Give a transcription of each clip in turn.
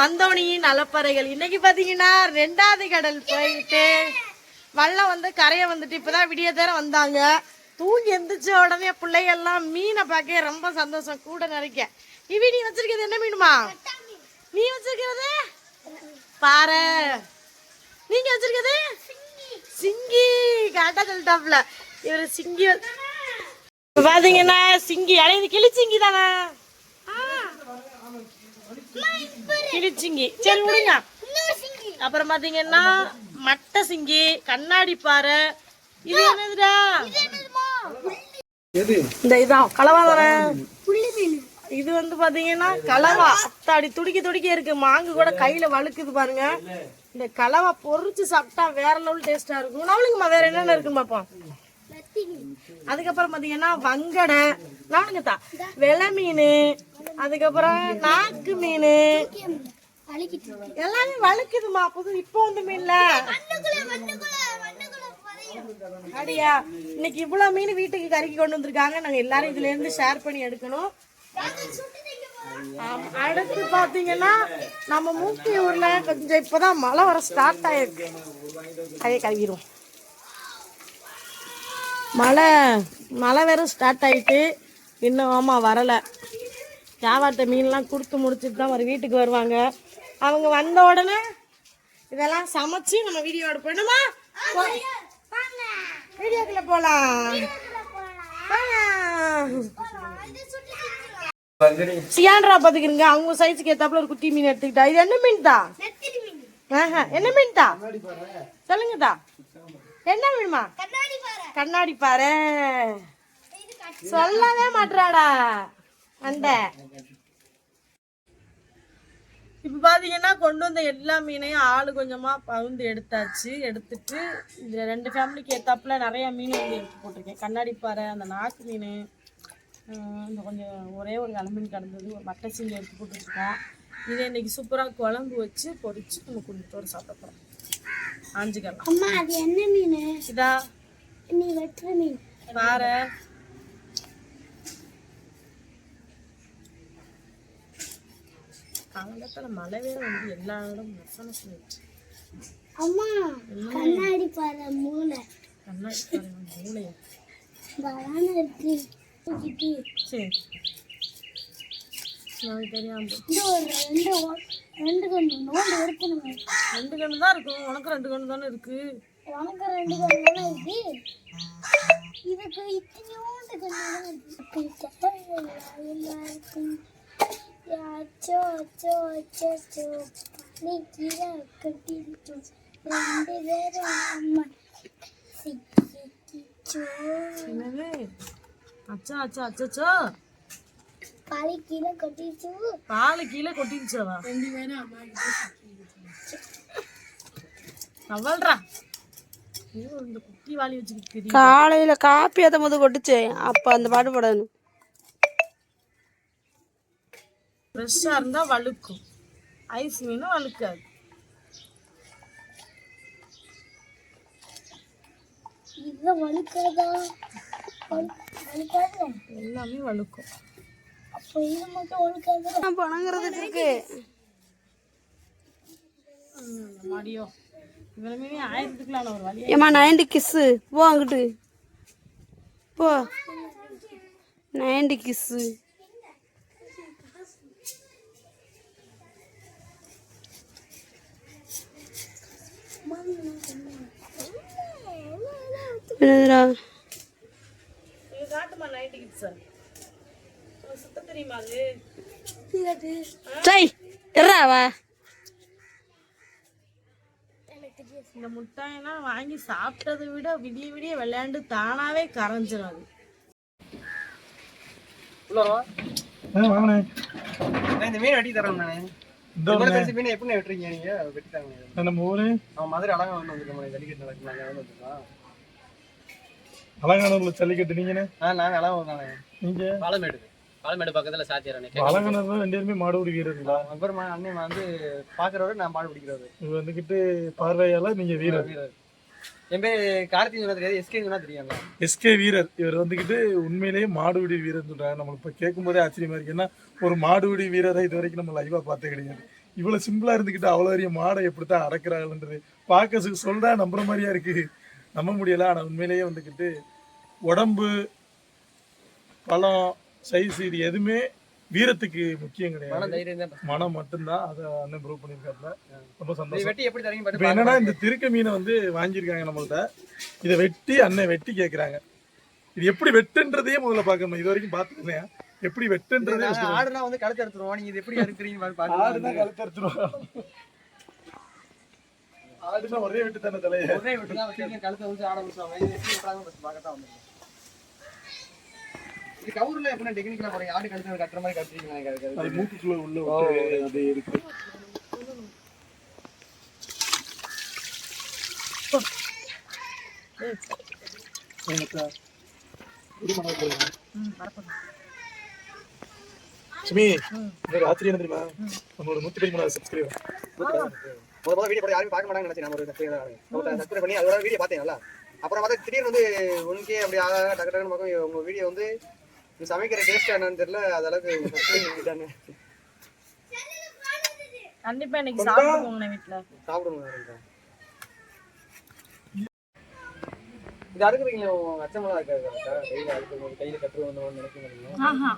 வந்தோனியின் நலப்பறைகள் இன்னைக்கு பாத்தீங்கன்னா ரெண்டாவது கடல் போயிட்டு வள்ளம் வந்து கரையை வந்துட்டு இப்பதான் விடிய தேர வந்தாங்க. தூங்கி எந்திரிச்ச உடனே பிள்ளைகள்லாம் மீனை பார்க்க ரொம்ப சந்தோஷம் கூட நிறைக்க இவி நீ வச்சிருக்கிறது என்ன மீனுமா? நீ வச்சிருக்கிறது? பாரு. நீங்க வச்சிருக்கிறது? சிங்கி. கரெக்டா சொல்லிட்டாப்ல இவரு சிங்கி பாத்தீங்கன்னா சிங்கி அடையுது கிளிச்சிங்கி தானே? கிளிச்சிங்கி சரி விடுங்க. அப்புறம் பாத்தீங்கன்னா மட்டை சிங்கி கண்ணாடி பாறை. இது என்னதுடா? இந்த இதான் கலவா தானே இது வந்து பாத்தீங்கன்னா கலவா. அத்தாடி துடிக்க துடிக்க இருக்கு. மாங்கு கூட கையில வழுக்குது பாருங்க. இந்த கலவா பொரிச்சு சாப்பிட்டா வேற லெவல் டேஸ்டா இருக்கும். நவளுங்கம்மா வேற என்னென்ன இருக்குன்னு பாப்போம். அதுக்கப்புறம் பாத்தீங்கன்னா வங்கடை. நவளுங்க தான் வெலை மீன். அதுக்கப்புறம் நாக்கு மீன். எல்லாமே வழுக்குதுமா புது இப்போ வந்து மீன்ல. அப்படியா? இன்னைக்கு இவ்வளவு மீன் வீட்டுக்கு கறிக்கு கொண்டு வந்திருக்காங்க. நாங்க எல்லாரும் இதுல இருந்து ஷேர் பண்ணி எடுக்கணும். அடுத்து பாத்தீங்கன்னா நம்ம மூக்கி ஊர்ல கொஞ்சம் இப்பதான் மழை வர ஸ்டார்ட் ஆயிருக்கு. கையை கழுவிடும் மழை மழை வேற ஸ்டார்ட் ஆயிட்டு இன்னும் ஆமா வரல. வியாபாரத்தை மீன்லாம் கொடுத்து முடிச்சுட்டு தான் ஒரு வீட்டுக்கு வருவாங்க. அவங்க வந்த உடனே இதெல்லாம் சமைச்சு நம்ம வீடியோ எடுப்போமா வீடியோக்குள்ள போலாம். சியான்றா பாத்துக்கிறீங்க அவங்க சைஸுக்கு ஏத்தாப்புல ஒரு குட்டி மீன் எடுத்துக்கிட்டா. இது என்ன மீன் தான் என்ன மீன் தான் என்ன மீனுமா? கண்ணாடி பாரு சொல்லவே மாட்றாடா. அந்த இப்ப பாத்தீங்கன்னா கொண்டு வந்த எல்லா மீனையும் ஆளு கொஞ்சமா பகுந்து எடுத்தாச்சு. எடுத்துட்டு இதுல ரெண்டு ஃபேமிலிக்கு ஏத்தாப்புல நிறைய மீன் வந்து எடுத்து போட்டிருக்கேன். கண்ணாடி பாறை அந்த நாக்கு மீன் இந்த கொஞ்சம் ஒரே ஒரு அலமீன் கிடந்தது. ஒரு மட்டை சீனி எடுத்து போட்டுருக்கோம். இதை இன்னைக்கு சூப்பராக குழம்பு வச்சு பொரிச்சு நம்ம குடும்பத்தோட சாப்பிட போகிறோம் ஆஞ்சிக்கலாம் அம்மா அது என்ன மீன்? இதா. நீ வெட்டுற மீன். பாறை. காலத்தில் மழை வேற வந்து எல்லா இடம் மசாலா சொல்லிடுச்சு அம்மா கண்ணாடி பாரு மூளை. கண்ணாடி பாறை மூளையா வரான இருக்கு. சரி. நாளைக்கு தெரியாம ரெண்டு ரெண்டு கண்ணு நோண்டு எடுக்கணும் ரெண்டு கண்ணு தான் இருக்கும். உனக்கு ரெண்டு கண்ணு தானே இருக்கு. உனக்கு ரெண்டு கண்ணு தானே இருக்கு. இதுக்கு இத்தனையோண்டு கண்ணு தான் இருக்கு. எல்லாருக்கும் காலையில காப்பி ஏத்த போது கொட்டுச்சு. அப்ப அந்த பாட்டு போடணும் ஃப்ரெஷ்ஷாக இருந்தால் வழுக்கும். ஐஸ் மீனும் வழுக்காது. எல்லாமே வழுக்கும். அப்போ இது மட்டும் வலிக்காது பணங்கிறது இருக்கு. மடியோ ஏமா நைன்டி கிஸ்ஸு போ அங்கிட்டு. போ. நைன்டி கிஸ்ஸு என்னதுடா இது காட்டுமா நைட்டு கிட்ஸ் சுத்த தெரியுமா அது? சை எறாவா இந்த முட்டாயெல்லாம் வாங்கி சாப்பிட்டதை விட விடிய விடிய விளையாண்டு தானாவே கரைஞ்சிரும் அது. இந்த மீன் வெட்டி தரோம் நானு மீன் எப்படி வெட்டுறீங்க நீங்க? வெட்டி தாங்க நம்ம ஊரு? மதுரை அழகா வந்து வந்துருக்கோம் ஜல்லிக்கட்டு வந்து வந்துருக்கான் அலங்கானூர்ல ஜல்லிக்கட்டு நீங்கண்ணே ஆ நாங்க அழகா வந்தாங்க நீங்க? பாலமேடு பாலமேடு பக்கத்துல சாத்தியாரே அலங்கானூர்ல ரெண்டு பேருமே மாடு வீரர்களா அப்புறமா அண்ணன் வந்து பாக்குறவரு நான் பாடு பிடிக்கிறவரு. இது வந்துகிட்டு பார்வையால நீங்க வீரர். வீரர். என் பேர் கார்த்திக் சொன்னா தெரியாது எஸ்கே சொன்னா தெரியும்ல எஸ்கே வீரர். இவர் வந்துகிட்டு உண்மையிலேயே மாடுபிடி வீரர் சொல்றாங்க நம்மளுக்கு இப்ப கேட்கும் போதே ஆச்சரியமா இருக்கு. ஏன்னா ஒரு மாடுபிடி வீரரை இது வரைக்கும் நம்ம லைவா பார்த்தே கிடையாது. இவ்வளவு சிம்பிளா இருந்துக்கிட்டு அவ்வளவு பெரிய மாடை எப்படித்தான் அடக்குறாங்கன்றது பார்க்க சொல்றா நம்புற மாதிரியா இருக்கு. நம்ப முடியல ஆனா உண்மையிலேயே வந்துக்கிட்டு உடம்பு பழம் சைஸ் இது எதுவுமே வீரத்துக்கு முக்கியம் கிடையாது. மனம் மட்டும்தான் அதை அண்ணன் ப்ரூவ் பண்ணியிருக்காருல ரொம்ப சந்தோஷம். என்னன்னா இந்த திருக்க மீனை வந்து வாங்கியிருக்காங்க நம்மள்ட்ட. இதை வெட்டி அண்ணன் வெட்டி கேட்குறாங்க இது எப்படி வெட்டுன்றதையே முதல்ல பார்க்கணும் இது வரைக்கும் பார்த்துருந்தேன் எப்படி வெட்டுன்றதே ஆடுனா வந்து கழுத்து எடுத்துருவோம் நீங்க இது எப்படி இருக்கிறீங்க பாத்து ஆடுனா கழுத்து எடுத்துருவோம் ஆடுனா ஒரே வெட்டு தானே தலைய? ஒரே விட்டு தான் கழுத்தை வந்து ஆட விட்டுருவாங்க இது எப்படி விட்டுறாங்க ஃபர்ஸ்ட் பார்க்கத்தான் இது கவுர்ல எப்படி டெக்னிக்கலா போறீங்க ஆடு கழுத்து கட்டுற மாதிரி கட்டுறீங்களா அது- மூக்குக்குள்ள உள்ள அது இருக்கு ஏங்கக்கா, ஒரு மணி நேரம் போதுமா? சுமி இந்த ராத்திரி என்ன தெரியுமா? நம்மளோட நூத்தி பதிமூணாவது சப்ஸ்கிரைபர் முத முத வீடியோ போட யாரும் பார்க்க மாட்டாங்கன்னு நினைச்சேன் ஒரு சப்ஸ்கிரைப் சப்ஸ்கிரைப் பண்ணி அதோட வீடியோ பார்த்தேன் நல்லா அப்புறம் பார்த்தா திடீர்னு வந்து உனக்கே அப்படி ஆகா டக்கு டக்குன்னு பார்க்கும் உங்க வீடியோ வந்து சமைக்கிற டேஸ்ட் என்னன்னு தெரியல அது அளவுக்கு. கண்டிப்பா இன்னைக்கு சாப்பிடுவோங்க வீட்டுல சாப்பிடுங்க இது அறுக்குறீங்களா உங்க அச்சமெல்லாம் இருக்காது கையில அறுக்கும் கையில கட்டுரு வந்து நினைக்கிறீங்க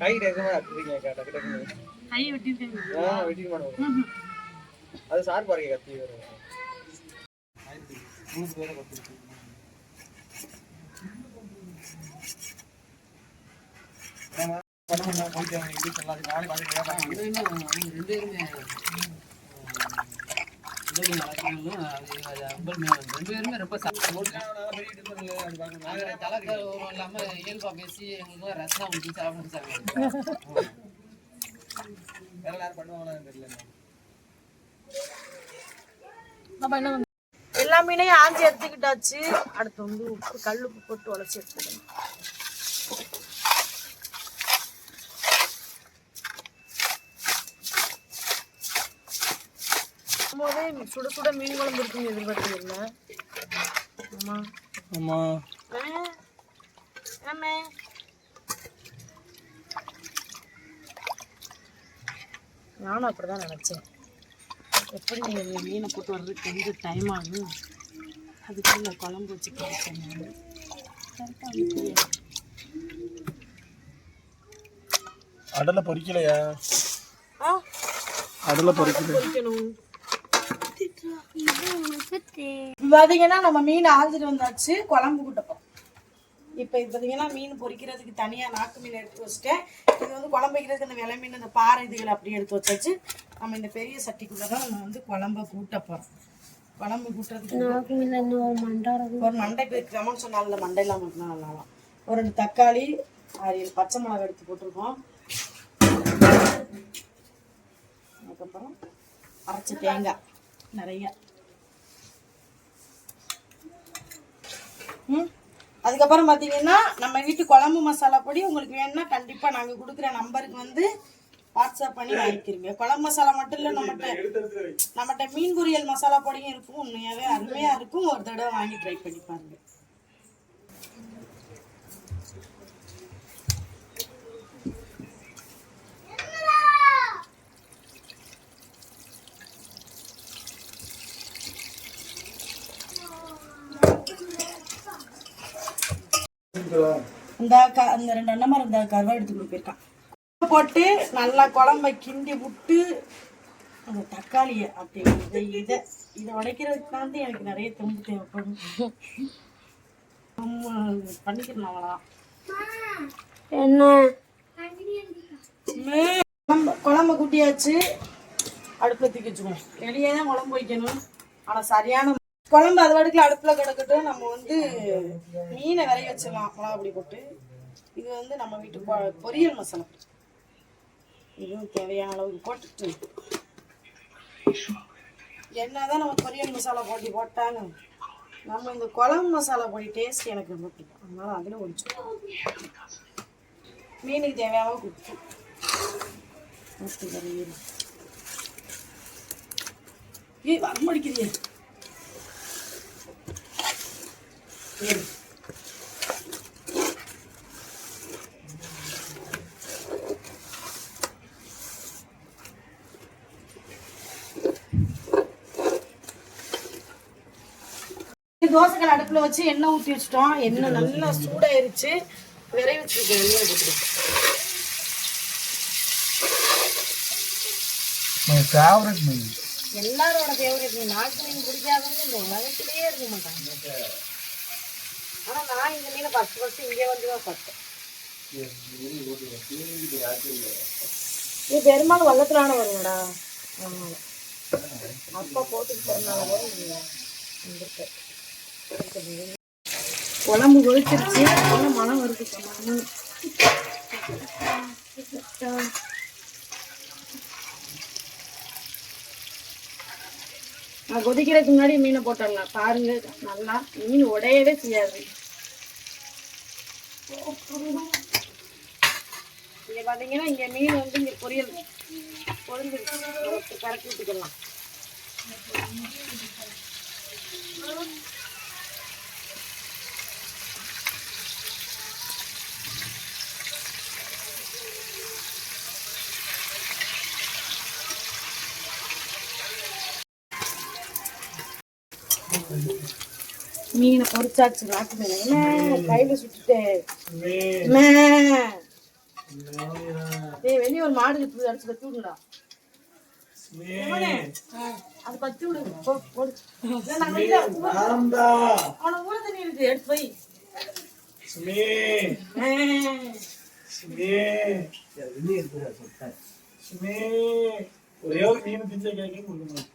கை டக்குமா அறுக்குறீங்க டக்கு டக்குன்னு. கை வெட்டிருக்கேன் ஆ வெட்டிக்க மாட்டோம் அது சார் பாருங்க கத்தி ரெண்டு பேருமே ரொம்ப இயல்பா பேசி எங்களுக்கு ரசனா ஊற்றி சாப்பிட்டு வேற யாரும் பண்ணுவாங்களான்னு தெரியல எல்லா மீனையும் ஆஞ்சி எடுத்துக்கிட்டாச்சு. அடுத்து வந்து உப்பு கல் உப்பு போட்டு உடச்சி எடுத்துக்கணும். போதே சுட சுட மீன் குழம்பு இருக்குன்னு எதிர்பார்த்துருந்தேன். ஆமா ஆமா ஆ, ஆமே நானும் அப்படிதான் நினைச்சேன். எப்படி நீங்கள் மீனை போட்டு வர்றதுக்கு கொஞ்சம் டைம் ஆகும்? அதுக்கு நான் குழம்பு வச்சு கிடைச்சேன் நான். அடலை பொறிக்கலையா ஆ? அடலை பொறிக்கல பொரிக்கணும். பார்த்தீங்கன்னா நம்ம மீன் ஆஞ்சிட்டு வந்தாச்சு குழம்பு கூட்டப்போம் இப்போ இது பார்த்தீங்கன்னா மீன் பொரிக்கிறதுக்கு தனியாக நாக்கு மீன் எடுத்து வச்சுட்டேன். இது வந்து குழம்பு வைக்கிறதுக்கு அந்த விலை மீன் இந்த பாறை இதுகளை அப்படியே எடுத்து வச்சாச்சு. நம்ம இந்த பெரிய சட்டிக்குள்ளே தான் நம்ம வந்து குழம்ப கூட்ட போகிறோம் குழம்பு கூட்டுறதுக்கு ஒரு மண்டைக்கு வைக்காமன்னு சொன்னால மண்டை இல்லாமல் இருந்தால் நல்லாலாம் ஒரு ரெண்டு தக்காளி ஏழு பச்சை மிளகாய் எடுத்து போட்டிருக்கோம். அதுக்கப்புறம் அரைச்ச தேங்காய் நிறைய. ம்? அதுக்கப்புறம் பார்த்தீங்கன்னா நம்ம வீட்டு குழம்பு மசாலா பொடி உங்களுக்கு வேணும்னா கண்டிப்பாக நாங்கள் கொடுக்குற நம்பருக்கு வந்து வாட்ஸ்அப் பண்ணி வாங்கிக்கிறீங்க. குழம்பு மசாலா மட்டும் இல்லை நம்மகிட்ட நம்மகிட்ட மீன் பொரியல் மசாலா பொடியும் இருக்கும். உண்மையாகவே அருமையாக இருக்கும். ஒரு தடவை வாங்கி ட்ரை பண்ணி பாருங்க. இந்த க அந்த ரெண்டு அண்ணமார் இந்த கருவா எடுத்து கொடுப்பிருக்கான் போட்டு நல்லா குழம்ப கிண்டி விட்டு அந்த தக்காளியை அப்படி இதை இதை இதை உடைக்கிறதுக்கு தான் எனக்கு நிறைய தெம்பு தேவைப்படும். அவ்வளோதான் என்ன? குழம்பு குழம்பு கூட்டியாச்சு. அடுப்பில் தூக்கி வச்சுக்கணும். வெளியே தான் குழம்பு வைக்கணும். ஆனால் சரியான குழம்பு அது வடக்கில் அடுப்பில் கிடக்கட்டும் நம்ம வந்து மீனை விரைய வச்சிடலாம். மிளகா போட்டு. இது வந்து நம்ம வீட்டு பொரியல் மசாலா. இதுவும் தேவையான அளவுக்கு போட்டுட்டு. என்னதான் நம்ம பொரியல் மசாலா போட்டி போட்டாங்க நம்ம இந்த குழம்பு மசாலா பொடி டேஸ்ட் எனக்கு ரொம்ப பிடிக்கும். அதனால அதில் ஒழிச்சோம் மீனுக்கு தேவையான அளவுக்கு உப்பு. ஏய் வரமடிக்கிறியே தோசைகள் அடுப்புல வச்சு எண்ணெய் ஊத்தி வச்சுட்டோம். எண்ணெய் நல்லா சூடாயிருச்சு. விரைவி வச்சுருக்கேன் எல்லாரோட ஃபேவரட் மீன் நாட்டு மீன் பிடிக்காதவங்க இந்த உலகத்திலேயே இருக்க மாட்டாங்க. ஆனால் நான் இந்த மீனை ஃபஸ்ட்டு ஃபஸ்ட்டு இங்கே வந்து தான் பார்த்தேன் இது பெரும்பாலும் வள்ளத்திலான வருங்கடா. ஆமா. அப்பா போட்டுக்கு போறதுனால கூட இது குழம்பு கொதிச்சிருச்சு. மனம் வருது. நான் கொதிக்கிறதுக்கு முன்னாடி மீனை போட்டுடலாம் பாருங்க நல்லா மீன் உடையவே செய்யாது. இங்கே பார்த்தீங்கன்னா இங்கே மீன் வந்து இங்கே பொரியல் பொருந்துருக்கு கரைச்சி விட்டுக்கலாம் மீனை பொரிச்சாச்சு நாட்டு மீன் கையில சுட்டுட்டு. ஏய் வெளியே ஒரு மாடு இருக்குது அடிச்சு கத்தி விடுடா. அது பத்தி விடு. அவன தண்ணி இருக்கு எடுத்து போய். ஒரே ஒரு மீன் திஞ்ச கேட்க கொடுக்கணும்.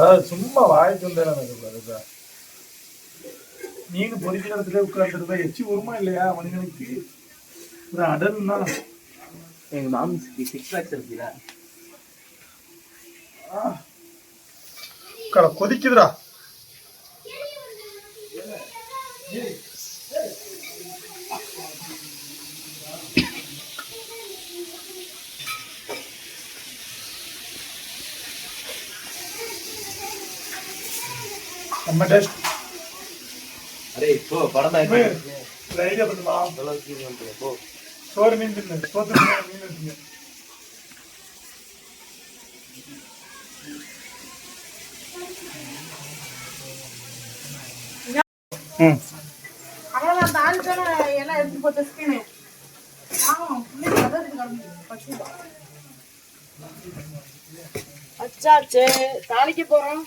அதாவது சும்மா வாய்க்கு வந்தேன் எனக்கு மீன் பொறிக்கிற இடத்துல உட்காந்துருந்தா எச்சி வருமா இல்லையா மனிதனுக்கு? ஒரு அடல்னா. எங்க மாமிக்கு சிக்ஸ் லேக்ஸ் இருக்குல்ல கட கொதிக்குதுடா. நம்ம டேஸ்ட். அரே இப்போ படம் தான் ஐடியா பண்ணுமா? போ. சோறு மீன் தின்னு சோத்து மீன் தின்னு. ம். அவ்வளவுதான் தாளிச்சான எல்லாம் எடுத்து போட்டு வச்சாச்சு தாளிக்க போறோம்.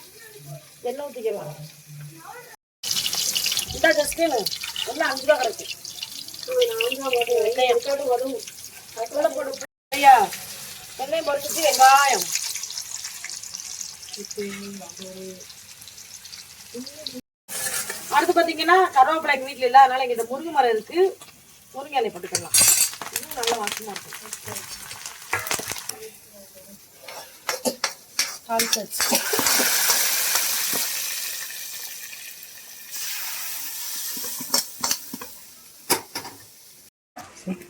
எண்ணெய் ஊற்றிக்கலாம் இந்த ஜஸ்டின் எல்லாம் அஞ்சு ரூபா கிடக்கு. எண்ணெய் எடுக்காட்டு வரும். அதுக்குள்ள போட்டு ஐயா எண்ணெய் பொறிச்சிட்டு வெங்காயம். அடுத்து பார்த்தீங்கன்னா கருவேப்பிலை எங்க வீட்டுல இல்ல அதனால இங்க இந்த முருங்கை மரம் இருக்குது முருங்கை இலை போட்டுக்கலாம். இன்னும் நல்ல வாசமா இருக்கும். தாளிச்சாச்சு.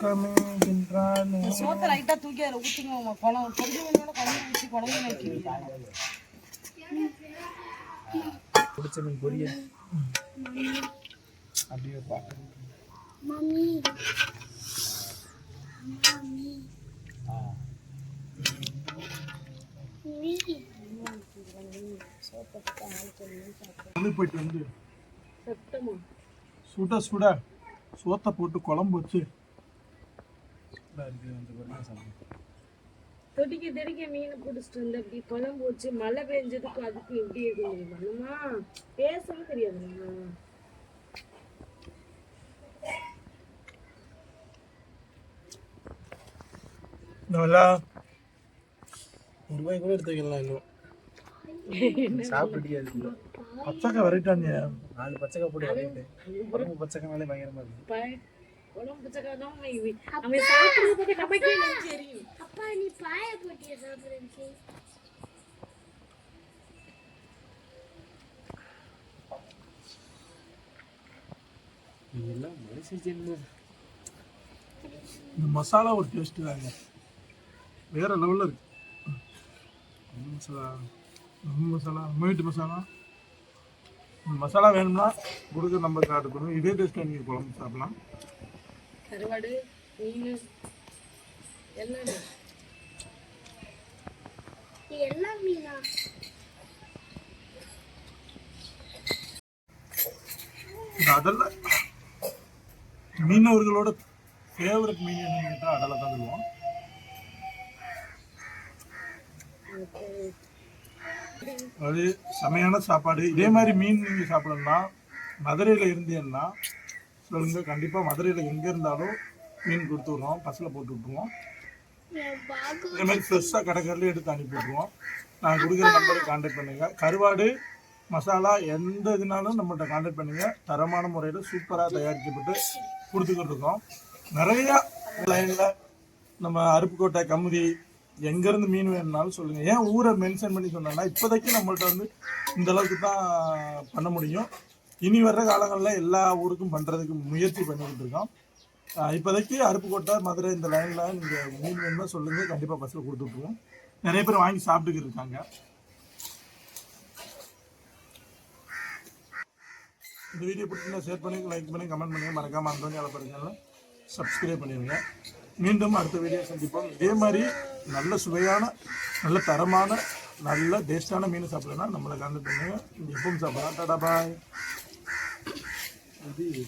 சுக்கமே தின்றானே சோத்தை லைட்டா தூக்கி அதில் ஊற்றிங்க குழம்பு மீனோட குழம்பு ஊற்றி குழம்பு வைக்கிறீங்க பிடிச்ச மீன் பொரியல் அப்படியே பார்க்க மம்மி. மம்மி. வந்து போயிட்டு வந்து. சுட சுட சோத்தை போட்டு குழம்பு வச்சு தொடிக்க தொடிக்க மீனை பிடிச்சிட்டு வந்து அப்படி குழம்பு வச்சு மழை பெஞ்சதுக்கு அதுக்கு எப்படி இருக்க முடியுமா அம்மா பேசவும் தெரியாதும்மா நல்லா ஒரு ரூபாய் கூட எடுத்துக்கலாம் இன்னும். சாப்பிட்டியா இருக்கு பச்சைக்காய் வரைட்டாங்க நாலு பச்சைக்காய் போட்டு வரையிட்டு உடம்பு பச்சைக்காய்னாலே பயங்கரமா இருக்கு. ப- குழம்பு பிச்சைக்காதான் அவன் சாப்பிடுறது பத்தி நமக்கே எரியும் அப்பா நீ பாய போட்டிய சாப்பிடுச்சு இதெல்லாம் மனுஷ ஜென்மம். இந்த மசாலா ஒரு டேஸ்ட் தாங்க வேற லெவலில் இருக்கு. மசாலா நம்ம மசாலா நம்ம வீட்டு மசாலா. இந்த மசாலா வேணும்னா கொடுக்க நம்பர் கார்டு கொடுங்க இதே டேஸ்ட்டாக நீங்கள் குழம்பு சாப்பிடலாம். கருவாடு மீன் எல்லாமே. எல்லாம் மீனா? மீனவர்களோட ஃபேவரட் மீன் என்னன்னு கேட்டால் அதெல்லாம் தான் சொல்லுவோம். அது செமையான சாப்பாடு. இதே மாதிரி மீன் நீங்கள் சாப்பிடணும்னா மதுரையில் இருந்தீங்கன்னா சொல்லுங்க கண்டிப்பாக மதுரையில் எங்கே இருந்தாலும் மீன் கொடுத்து விட்ருவோம் பஸ்ஸில் போட்டு விட்ருவோம் இதே மாதிரி ஃப்ரெஷ்ஷாக கடைக்கடலையும் எடுத்து அனுப்பி விட்ருவோம் நான் கொடுக்குற நம்பருக்கு கான்டாக்ட் பண்ணுங்க. கருவாடு மசாலா எந்த இதுனாலும் நம்மள்ட்ட கான்டாக்ட் பண்ணுங்க. தரமான முறையில் சூப்பராக தயாரிக்கப்பட்டு கொடுத்துக்கிட்டு இருக்கோம் நிறையா லைனில் நம்ம அருப்புக்கோட்டை கமுதி எங்கேருந்து மீன் வேணும்னாலும் சொல்லுங்கள் ஏன் ஊரை மென்ஷன் பண்ணி சொன்னேன்னா இப்போதைக்கு நம்மள்ட்ட வந்து இந்த அளவுக்கு தான் பண்ண முடியும். இனி வர்ற காலங்களில் எல்லா ஊருக்கும் பண்ணுறதுக்கு முயற்சி பண்ணிக்கிட்டு இருக்கோம் இப்போதைக்கு அருப்புக்கோட்டை மதுரை இந்த லைனில் நீங்கள் மீன் வேணும்னா சொல்லுங்கள் கண்டிப்பாக பஸ்ஸில் கொடுத்துட்ருவோம் நிறைய பேர் வாங்கி சாப்பிட்டுக்கிட்டு இருக்காங்க. இந்த வீடியோ பிடிச்சிருந்தா ஷேர் பண்ணி லைக் பண்ணி கமெண்ட் பண்ணி மறக்காமல் அந்தோனி அலப்பறதுனால சப்ஸ்கிரைப் பண்ணிடுங்க. மீண்டும் அடுத்த வீடியோ சந்திப்போம். இதே மாதிரி நல்ல சுவையான நல்ல தரமான நல்ல டேஸ்டான மீன் சாப்பிடலாம் நம்மளை கான்டாக்ட் பண்ணுங்க. எப்பவும் சாப்பிடலாம். டாடா பாய். Indeed.